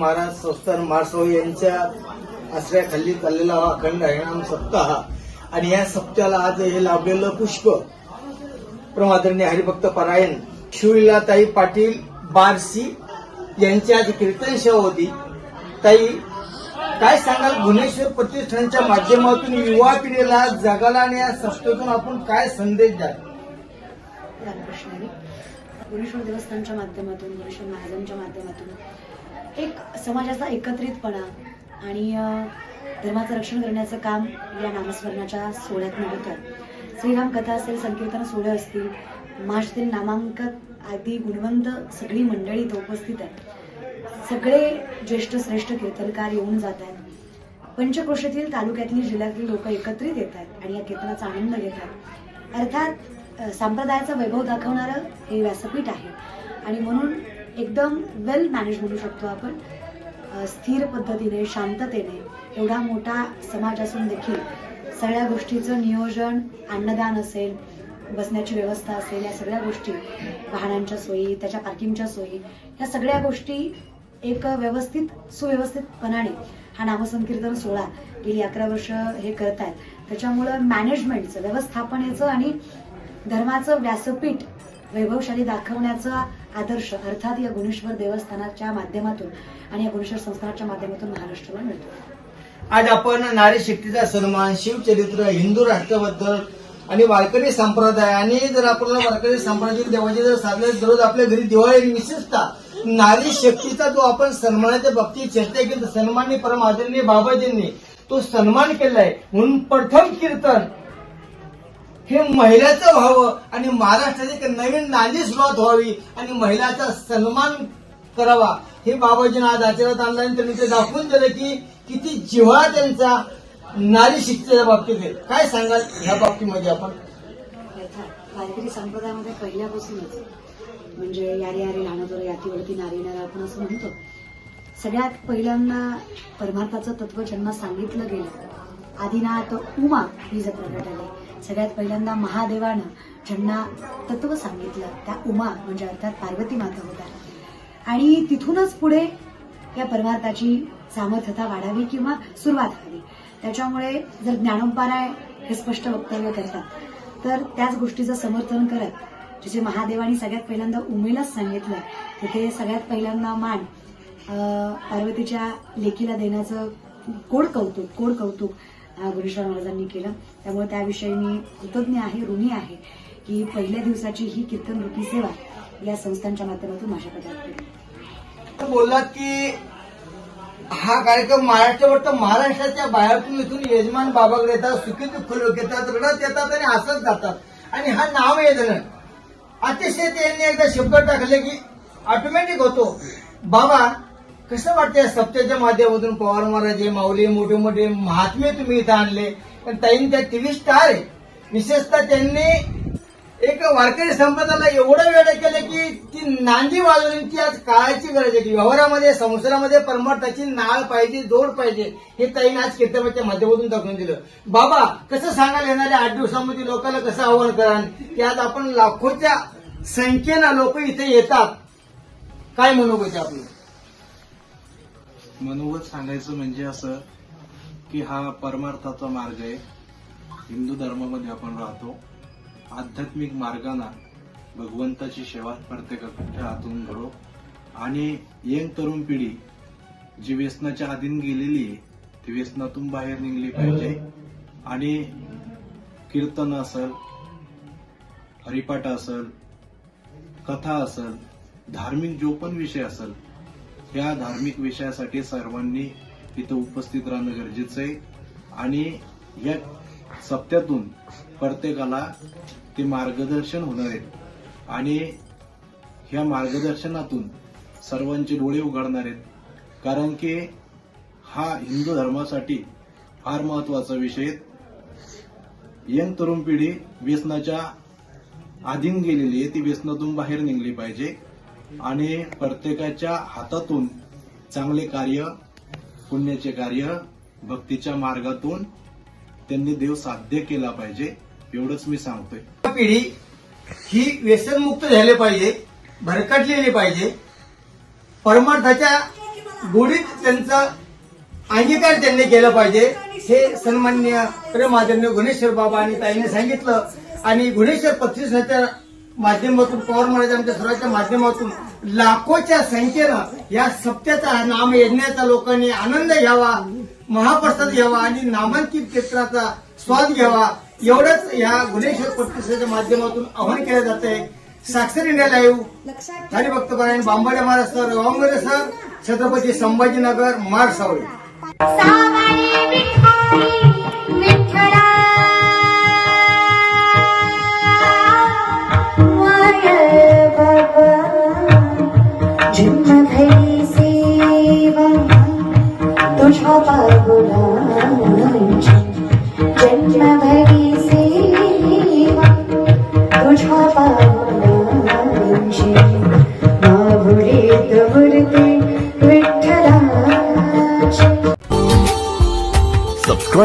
महाराज संस्थान माळसो यांच्या आश्रयाखाली चाललेला हा अखंड हरिणाम सप्ताह आणि या सप्त्याला आज हे लाभलेलं पुष्प प्रमादरणीय हरिभक्त परायण शिवलीलाताई पाटील बारसी यांची आज कीर्तन सेवा होती. ताई काय सांगाल? भुवनेश्वर प्रतिष्ठानच्या माध्यमातून युवा पिढीला जगाला आणि या संस्थेतून आपण काय संदेश द्याल? गुरुश्वर देवस्थानच्या माध्यमातून गुरुश्वर महाराजांच्या माध्यमातून एक समाजाचा एकत्रितपणा आणि धर्माचं रक्षण करण्याचं काम या नामस्मरणाच्या सोहळ्यातनं होतं श्रीराम कथा असेल संकीर्तन सोहळे असतील महाराष्ट्रातील नामांकन आदी गुणवंत सगळी मंडळी इथं उपस्थित आहे सगळे ज्येष्ठ श्रेष्ठ कीर्तनकार येऊन जात आहेत. पंचक्रोशीतील तालुक्यातील जिल्ह्यातील लोक एकत्रित येत आहेत आणि या कीर्तनाचा आनंद घेतात अर्थात संप्रदायाचं वैभव दाखवणारं हे व्यासपीठ आहे. आणि म्हणून एकदम वेल मॅनेज म्हणू शकतो आपण. स्थिर पद्धतीने शांततेने एवढा मोठा समाज असून देखील सगळ्या गोष्टीचं नियोजन अन्नदान असेल बसण्याची व्यवस्था असेल या सगळ्या गोष्टी वाहनांच्या सोयी त्याच्या पार्किंगच्या सोयी या सगळ्या गोष्टी एक व्यवस्थित सुव्यवस्थितपणाने हा नामसंकीर्तन सोहळा गेली अकरा वर्ष हे करत आहेत त्याच्यामुळं मॅनेजमेंटचं व्यवस्थापनेचं आणि धर्माचं व्यासपीठ वैभवशाली दाखवण्याचा आदर्श अर्थात या गुणेश्वर देवस्थानाच्या माध्यमातून आणि या गुणेश्वर संस्थानाच्या माध्यमातून महाराष्ट्राला मिळतो. आज आपण नारी शक्तीचा सन्मान शिवचरित्र हिंदू राष्ट्राबद्दल आणि वारकरी संप्रदाय आणि जर आपण वारकरी संप्रदायातील देवाचे जर साधले दररोज आपल्या घरी दिवाळी विशेषतः नारी शक्तीचा जो आपण सन्मानाच्या बाबतीत चर्चा केली सन्माननी परम आदरणीय बाबाजींनी तो सन्मान केलाय. म्हणून प्रथम कीर्तन हे महिलाचं व्हावं आणि महाराष्ट्राची एक नवीन नांदी सुरुवात व्हावी आणि महिलाचा सन्मान करावा. हे बाबाजीनं आज आचरणात आणलं आणि त्यांनी ते दाखवून दिलं की किती जिव्हा त्यांचा नारी शिक्षेच्या बाबतीत आहे. काय सांगाल ह्या बाबतीमध्ये आपण? कायतरी संप्रदायामध्ये पहिल्यापासूनच म्हणजे यारे यारे राहणं यातीवरती नारी नारा आपण असं म्हणतो. सगळ्यात पहिल्यांदा परमार्थाचं तत्व ज्यांना सांगितलं गेलं. आदिनाथ उमा ही जर प्रकट आली सगळ्यात पहिल्यांदा महादेवानं ज्यांना तत्व सांगितलं त्या उमा म्हणजे अर्थात पार्वती माता होत्या. आणि तिथूनच पुढे या परमार्थाची सामर्थ्यता वाढावी किंवा सुरुवात व्हावी. त्याच्यामुळे जर ज्ञानोपाराय हे स्पष्ट वक्तव्य करतात तर त्याच गोष्टीचं समर्थन करत जिथे महादेवानी सगळ्यात पहिल्यांदा उमेलाच सांगितलं तिथे सगळ्यात पहिल्यांदा मान अं, पार्वतीच्या लेकीला देण्याचं कोड कौतुक कोड कौतुक गुरेश्वर महाराजांनी केलं. त्यामुळे त्याविषयी मी कृतज्ञ आहे ऋणी आहे की पहिल्या दिवसाची ही कीर्तन रूपी सेवा या संस्थांच्या माध्यमातून माझ्या पदार्थ बोललात की हा कार्यक्रम महाराष्ट्रावर तर महाराष्ट्राच्या बाहेरतून इथून यजमान बाबाकडे येतात सुखी दुःख येतात रडत येतात आणि हसत जातात. आणि हा नाव येणं. अतिशय त्यांनी एकदा शब्द टाकले की ऑटोमॅटिक होतो. बाबा कसं वाटतंय या सप्त्याच्या माध्यमातून पवार महाराज माऊली मोठे मोठे महात्मे तुम्ही इथं आणले? पण ताईन त्या टीव्ही स्टार आहे विशेषतः त्यांनी एक वारकरी संप्रदायाला एवढं वेळ केलं की ती नांदी वाजवण्याची आज काळाची गरज आहे. की व्यवहारामध्ये संसारामध्ये परमार्थाची नाळ पाहिजे जोड पाहिजे हे ताईन आज कीर्तनाच्या माध्यमातून दाखवून दिलं. बाबा कसं सांगायला येणाऱ्या आठ दिवसामध्ये लोकांना कसं आव्हान कराल? की आज आपण लाखोच्या संख्येनं लोक इथे येतात. काय म्हणू पाहिजे आपलं? मनोगत सांगायचं म्हणजे असं की हा परमार्थाचा मार्ग आहे. हिंदू धर्मामध्ये आपण राहतो. आध्यात्मिक मार्गाना भगवंताची सेवा प्रत्येकाच्या हातून घडो. आणि यंग तरुण पिढी जी व्यसनाच्या अधीन गेलेली आहे ती व्यसनातून बाहेर निघली पाहिजे. आणि कीर्तन असेल हरिपाठ असेल कथा असेल धार्मिक जो पण विषय असेल या धार्मिक विषयासाठी सर्वांनी इथं उपस्थित राहणं गरजेचं आहे. आणि या सप्त्यातून प्रत्येकाला ते मार्गदर्शन होणार आहेत आणि ह्या मार्गदर्शनातून सर्वांचे डोळे उघडणार आहेत. कारण की हा हिंदू धर्मासाठी फार महत्त्वाचा विषय यंग तरुण पिढी व्यसनाच्या अधीन गेलेली आहे. ती व्यसनातून बाहेर निघली पाहिजे. आणि प्रत्येकाच्या हातातून चांगले कार्य पुण्याचे कार्य भक्तीच्या मार्गातून त्यांनी देव साध्य केला पाहिजे एवढंच मी सांगतोय. पिढी ही व्यसनमुक्त झाली पाहिजे भरकटलेली पाहिजे. परमार्थाच्या गोडीत त्यांचा अंगीकार त्यांनी केला पाहिजे. हे सन्मान्य प्रेमादरण्य गुणेश्वर बाबा आणि ताईने सांगितलं. आणि गुणेश्वर प्रतिष्ठाच्या माध्यमातून पवार महाराज आमच्या स्वराच्या माध्यमातून लाखोच्या संख्येनं या सप्त्याचा नाम यज्ञाचा लोकांनी आनंद घ्यावा महाप्रसाद घ्यावा आणि नामांकित क्षेत्राचा स्वाद घ्यावा. एवढंच या गुणेश्वर प्रतिष्ठाच्या माध्यमातून आवाहन केलं जात आहे साक्षर इंडिया लाईव्ह हरिभक्त परायण बांबाडे महाराज सर सर छत्रपती संभाजीनगर मार Savale.